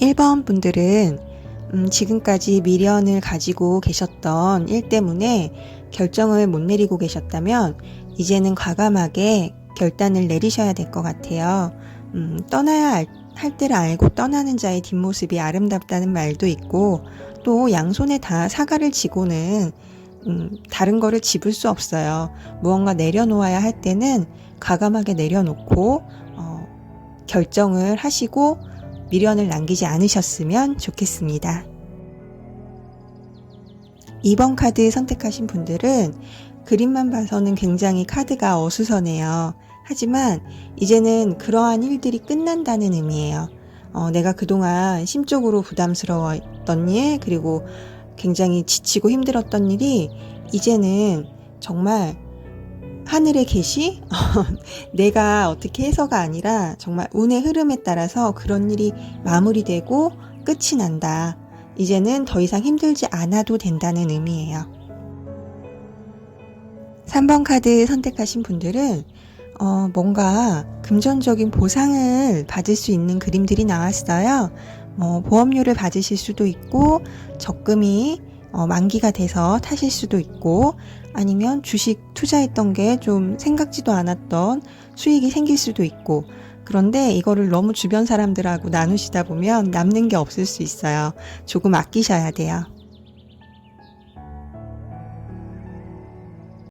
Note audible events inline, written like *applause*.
1번 분들은 음, 지금까지 미련을 가지고 계셨던 일 때문에 결정을 못 내리고 계셨다면 이제는 과감하게 결단을 내리셔야 될 것 같아요. 음, 떠나야 할, 할 때를 알고 떠나는 자의 뒷모습이 아름답다는 말도 있고 또 양손에 다 사과를 쥐고는 음, 다른 거를 집을 수 없어요. 무언가 내려놓아야 할 때는 과감하게 내려놓고 어, 결정을 하시고 미련을 남기지 않으셨으면 좋겠습니다. 2번 카드 선택하신 분들은 그림만 봐서는 굉장히 카드가 어수선해요. 하지만 이제는 그러한 일들이 끝난다는 의미예요. 어, 내가 그동안 심적으로 부담스러웠던 일, 그리고 굉장히 지치고 힘들었던 일이 이제는 정말 하늘의 계시? *laughs* 내가 어떻게 해서가 아니라 정말 운의 흐름에 따라서 그런 일이 마무리되고 끝이 난다. 이제는 더 이상 힘들지 않아도 된다는 의미예요. 3번 카드 선택하신 분들은 어, 뭔가 금전적인 보상을 받을 수 있는 그림들이 나왔어요. 뭐 보험료를 받으실 수도 있고 적금이 어, 만기가 돼서 타실 수도 있고 아니면 주식 투자했던 게 좀 생각지도 않았던 수익이 생길 수도 있고 그런데 이거를 너무 주변 사람들하고 나누시다 보면 남는 게 없을 수 있어요. 조금 아끼셔야 돼요.